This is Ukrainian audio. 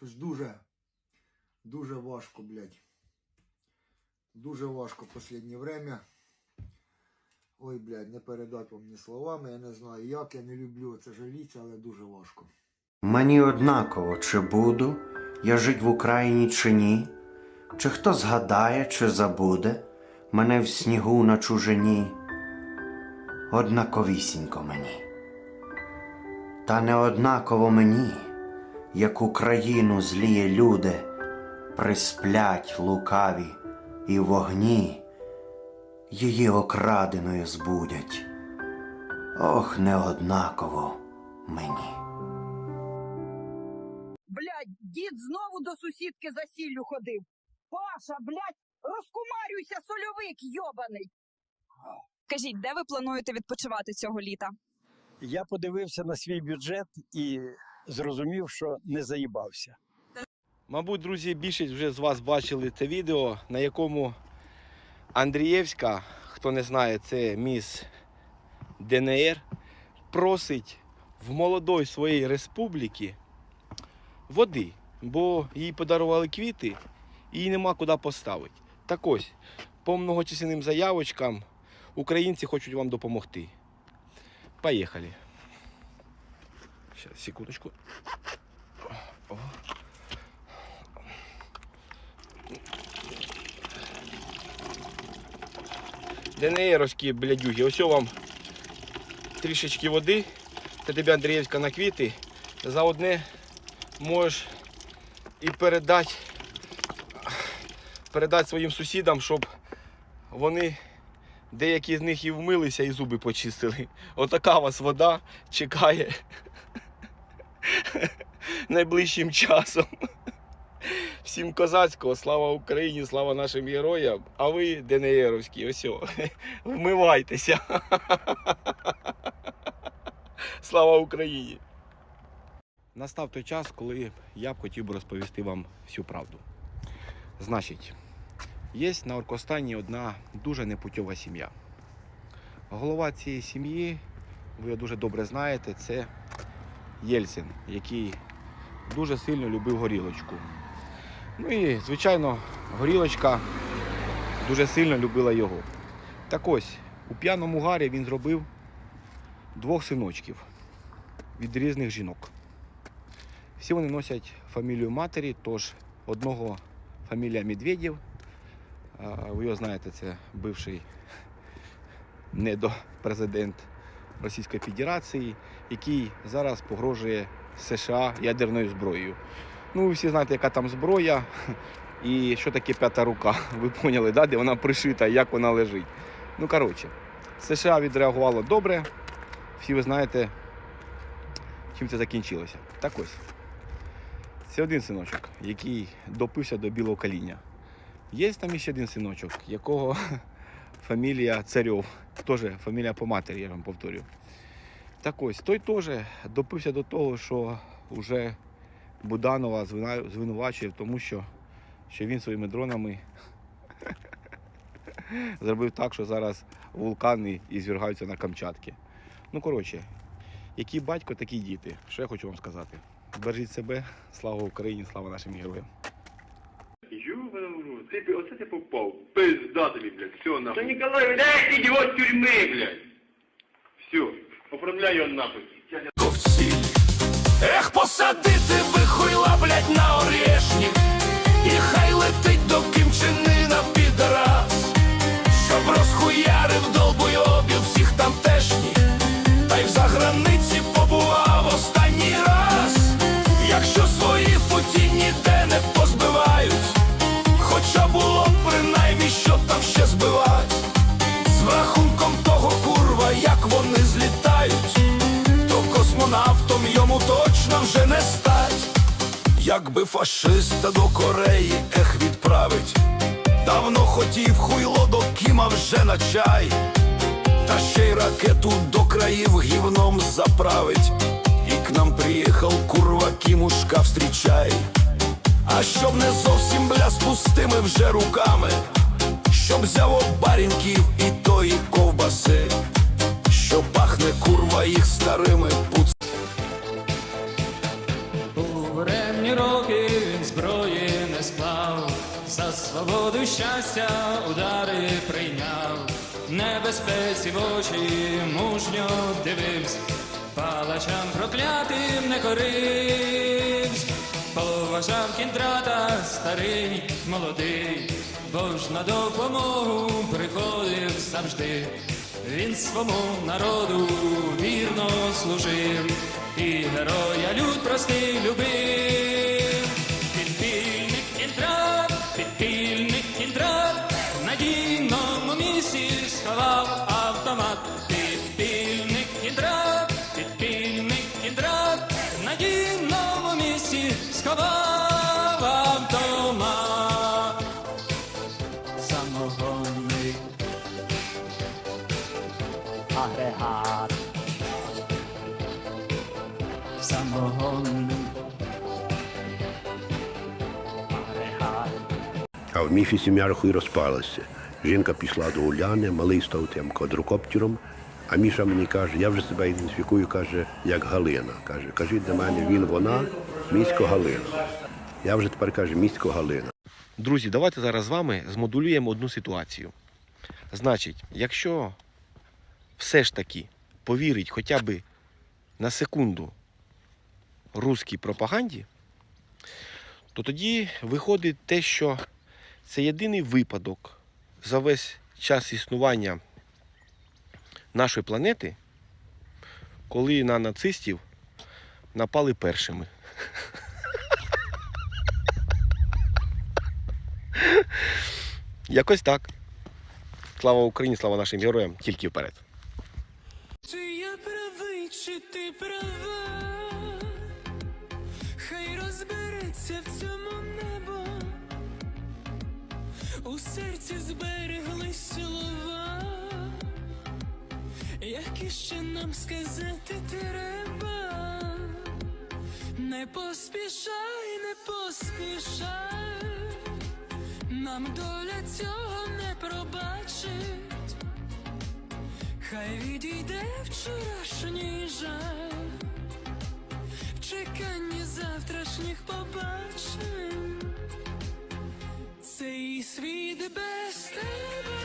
Щось дуже, дуже важко, блядь. Дуже важко в останнє время. Ой, блядь, не передати вам ні словами, я не знаю як, я не люблю це жаліться, але дуже важко. Мені однаково, чи буду я жить в Україні чи ні, чи хто згадає, чи забуде мене в снігу на чужині. Однаковісінько мені. Та не однаково мені, як Україну зліє люди, присплять лукаві і вогні її окраденою збудять. Ох, неоднаково мені. Блядь, дід знову до сусідки за сіллю ходив. Паша, блядь, розкумарюйся, сольовик йобаний. Кажіть, де ви плануєте відпочивати цього літа? Я подивився на свій бюджет і зрозумів, що не заїбався. Мабуть, друзі, більшість вже з вас бачили це відео, на якому Андрієвська, хто не знає, це міс ДНР, просить в молодої своєї республіки води, бо їй подарували квіти і її нема куди поставити. Так ось, по многочисленним заявочкам українці хочуть вам допомогти. Поїхали. Зараз, секундочку. О. ДНРовські блядюги. Ось вам трішечки води. Це тобі Андріївська на квіти. За одне можеш і передати, передати своїм сусідам, щоб вони деякі з них і вмилися, і зуби почистили. Отака вас вода чекає найближчим часом. Всім козацького, слава Україні, слава нашим героям. А ви, ДНРовські, ось, вмивайтеся. Слава Україні! Настав той час, коли я б хотів би розповісти вам всю правду. Значить, є на Оркостані одна дуже непутьова сім'я. Голова цієї сім'ї, ви дуже добре знаєте, це Єльцин, який дуже сильно любив горілочку. Ну і, звичайно, горілочка дуже сильно любила його. Так ось, у п'яному гарі він зробив двох синочків від різних жінок. Всі вони носять фамілію матері, тож одного фамілія Медведєв. Ви його знаєте, це бивший недопрезидент Російської Федерації, який зараз погрожує США ядерною зброєю. Ну, ви всі знаєте, яка там зброя і що таке п'ята рука. Ви поняли, да? де вона пришита як вона лежить. Ну, коротше, США відреагувало добре. Всі ви знаєте, чим це закінчилося. Так ось. Це один синочок, який допився до білого каління. Є там ще один синочок, якого фамілія Царьов. Теж фамілія по матері, я вам повторю. Так ось, той теж допився до того, що вже Буданова звинувачує тому, що, що він своїми дронами зробив так, що зараз вулкани і звергаються на Камчатки. Ну, коротше, який батько, такі діти. Що я хочу вам сказати? Бережіть себе, слава Україні, слава нашим героям. слепи, вот это попал. Пиздатами, блядь, все нахуй. Да Николай, видаешь, идиот тюрьмы, блядь. Все, оформляй ее нахуй. Ех, посадити би хуйла, блядь, на орешник. І хай лети. Якби фашиста до Кореї ех відправить, давно хотів хуйло до Кіма вже на чай, та ще й ракету до країв гівном заправить, і к нам приїхав курва Кімушка встрічай. А щоб не зовсім бля з пустими вже руками, щоб взяв обарінків і тої ковбаси. Що пахне курва їх старими свободу щастя удари прийняв, небезпеці в очі мужньо дивився, палачам проклятим не коривсь, поважав кіндрата старий, молодий, бо ж на допомогу приходив завжди. Він свому народу вірно служив, і героя люд простий любив. Надійному місці сховав автомат. Самогонний агрегат. Самогонний. А в міфі сім'я рахуй розпалася. Жінка пішла до Уляни, малий став тим квадрокоптером, а Міша мені каже, я вже себе ідентифікую, каже, як Галина. Каже, кажіть до мене, він, вона, місько Галина. Я вже тепер каже, місько Галина. Друзі, давайте зараз з вами змодулюємо одну ситуацію. Значить, якщо все ж таки повірить хоча б на секунду руській пропаганді, то тоді виходить те, що це єдиний випадок за весь час існування нашої планети, коли на нацистів напали першими. Якось так. Слава Україні, слава нашим героям, тільки вперед. Чи я правий, чи ти права? Хай розбереться в цьому небо. У серці збереглись слова, які ще нам сказати треба. Не поспішай, не поспішай, нам доля цього не пробачить. Хай відійде вчорашній жаль, в чеканні завтрашніх побачень. Цей світ без тебе